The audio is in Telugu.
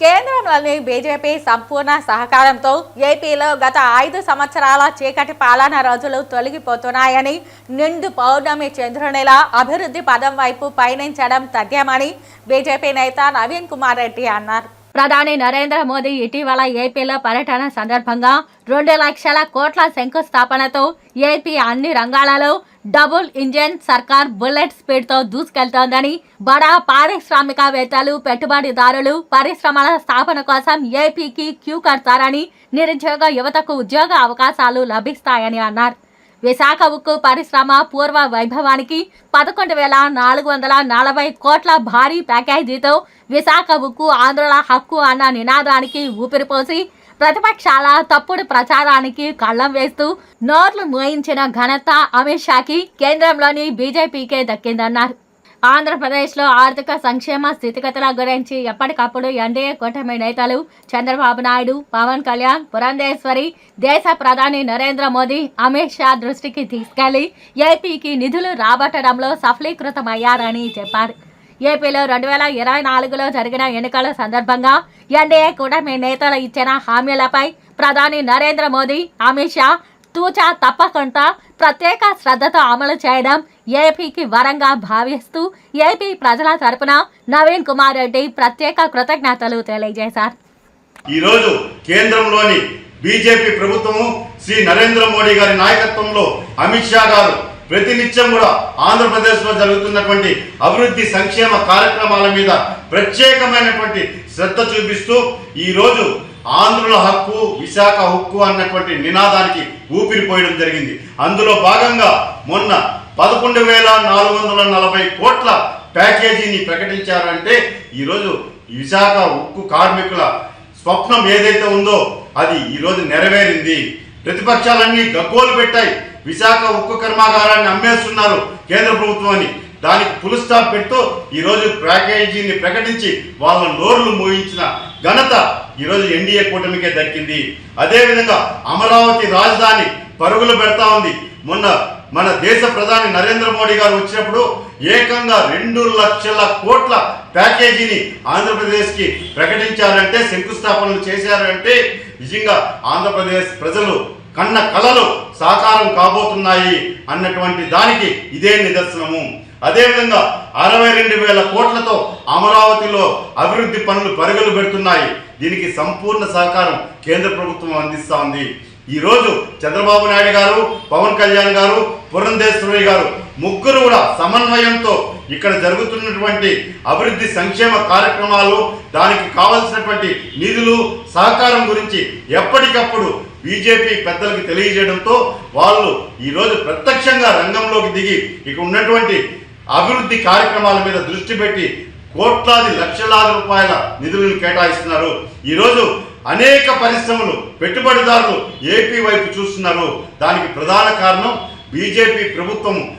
కేంద్రంలోని బీజేపీ సంపూర్ణ సహకారంతో ఏపీలో గత ఐదు సంవత్సరాల చీకటి పాలన రోజులు తొలగిపోతున్నాయని నిండు పౌర్ణమి చంద్రునిలా అభివృద్ధి పదం వైపు పయనించడం తథ్యమని బీజేపీ నేత నవీన్ కుమార్ రెడ్డి అన్నారు. ప్రధాని నరేంద్ర మోదీ ఇటీవల ఏపీలో పర్యటన సందర్భంగా రెండు లక్షల కోట్ల శంకుస్థాపనతో ఏపీ అన్ని రంగాలలో డబుల్ ఇంజన్ సర్కార్ బుల్లెట్ స్పీడ్తో దూసుకెళ్తోందని బడా పారిశ్రామికవేత్తలు పెట్టుబడిదారులు పరిశ్రమల స్థాపన కోసం ఏపీకి క్యూ కడతారని నిరుద్యోగ యువతకు ఉద్యోగ అవకాశాలు లభిస్తాయని అన్నారు. విశాఖ ఉక్కు పరిశ్రమ పూర్వ వైభవానికి పదకొండు వేల నాలుగు వందల నలభై కోట్ల భారీ ప్యాకేజీతో విశాఖ ఉక్కు ఆంధ్రుల హక్కు అన్న నినాదానికి ఊపిరిపోసి ప్రతిపక్షాల తప్పుడు ప్రచారానికి కళ్ళం వేస్తూ నోర్లు మోయించిన ఘనత అమిత్ షాకి కేంద్రంలోని బీజేపీకే దక్కిందన్నారు. ఆంధ్రప్రదేశ్లో ఆర్థిక సంక్షేమ స్థితిగతుల గురించి ఎప్పటికప్పుడు ఎన్డీఏ కూటమి నేతలు చంద్రబాబు నాయుడు పవన్ కళ్యాణ్ పురంధేశ్వరి దేశ ప్రధాని నరేంద్ర మోదీ అమిత్ షా దృష్టికి తీసుకెళ్ళి ఏపీకి నిధులు రాబట్టడంలో సఫలీకృతమయ్యారని చెప్పారు. ఏపీలో రెండు వేల ఇరవై నాలుగులో జరిగిన ఎన్నికల సందర్భంగా ఎన్డీఏ కూటమి నేతలు ఇచ్చిన హామీలపై ప్రధాని నరేంద్ర మోదీ అమిత్ షా తూచా తప్పకుండా ప్రత్యేక శ్రద్ధతో అమలు చేయడం ఏపీకి వరంగా భావిస్తూ ఏపీ ప్రజల తరపున నవీన్ కుమార్ రెడ్డి ప్రత్యేక కృతజ్ఞతలు తెలియజేశారు. ఈరోజు కేంద్రంలోని బీజేపీ ప్రభుత్వము శ్రీ నరేంద్ర మోడీ గారి నాయకత్వంలో అమిత్ షా గారు ప్రతినిత్యం కూడా ఆంధ్రప్రదేశ్లో జరుగుతున్నటువంటి అభివృద్ధి సంక్షేమ కార్యక్రమాల మీద ప్రత్యేకమైనటువంటి శ్రద్ధ చూపిస్తూ ఈరోజు ఆంధ్రుల హక్కు విశాఖ హక్కు అన్నటువంటి నినాదానికి ఊపిరిపోయడం జరిగింది. అందులో భాగంగా మొన్న పదకొండు వేల నాలుగు వందల నలభై కోట్ల ప్యాకేజీని ప్రకటించారంటే ఈరోజు విశాఖ ఉక్కు కార్మికుల స్వప్నం ఏదైతే ఉందో అది ఈరోజు నెరవేరింది. ప్రతిపక్షాలన్నీ గగ్గోలు పెట్టాయి. విశాఖ ఉక్కు కర్మాగారాన్ని అమ్మేస్తున్నారు కేంద్ర ప్రభుత్వం అని. దానికి ఫుల్ స్టాప్ పెడుతూ ఈరోజు ప్యాకేజీని ప్రకటించి వాళ్ళ నోర్లు మోయించిన ఘనత ఈరోజు ఎన్డీఏ కూటమికే దక్కింది. అదేవిధంగా అమరావతి రాజధాని పరుగులు పెడతా ఉంది. మొన్న మన దేశ ప్రధాని నరేంద్ర మోడీ గారు వచ్చినప్పుడు ఏకంగా రెండు లక్షల కోట్ల ప్యాకేజీని ఆంధ్రప్రదేశ్కి ప్రకటించారంటే శంకుస్థాపనలు చేశారంటే నిజంగా ఆంధ్రప్రదేశ్ ప్రజలు కన్న కళలు సాకారం కాబోతున్నాయి అన్నటువంటి దానికి ఇదే నిదర్శనము. అదేవిధంగా అరవై రెండు వేల కోట్లతో అమరావతిలో అభివృద్ధి పనులు పరుగులు పెడుతున్నాయి. దీనికి సంపూర్ణ సహకారం కేంద్ర ప్రభుత్వం అందిస్తా ఉంది. ఈరోజు చంద్రబాబు నాయుడు గారు పవన్ కళ్యాణ్ గారు పురంధేశ్వరి గారు ముగ్గురు కూడా సమన్వయంతో ఇక్కడ జరుగుతున్నటువంటి అభివృద్ధి సంక్షేమ కార్యక్రమాలు దానికి కావలసినటువంటి నిధులు సహకారం గురించి ఎప్పటికప్పుడు బీజేపీ పెద్దలకు తెలియజేయడంతో వాళ్ళు ఈరోజు ప్రత్యక్షంగా రంగంలోకి దిగి ఇక ఉన్నటువంటి అభివృద్ధి కార్యక్రమాల మీద దృష్టి పెట్టి కోట్లాది లక్షలాది రూపాయల నిధులను కేటాయిస్తున్నారు. ఈరోజు అనేక పరిశ్రమలు పెట్టుబడిదారులు ఏపీ వైపు చూస్తున్నారు. దానికి ప్రధాన కారణం బీజేపీ ప్రభుత్వం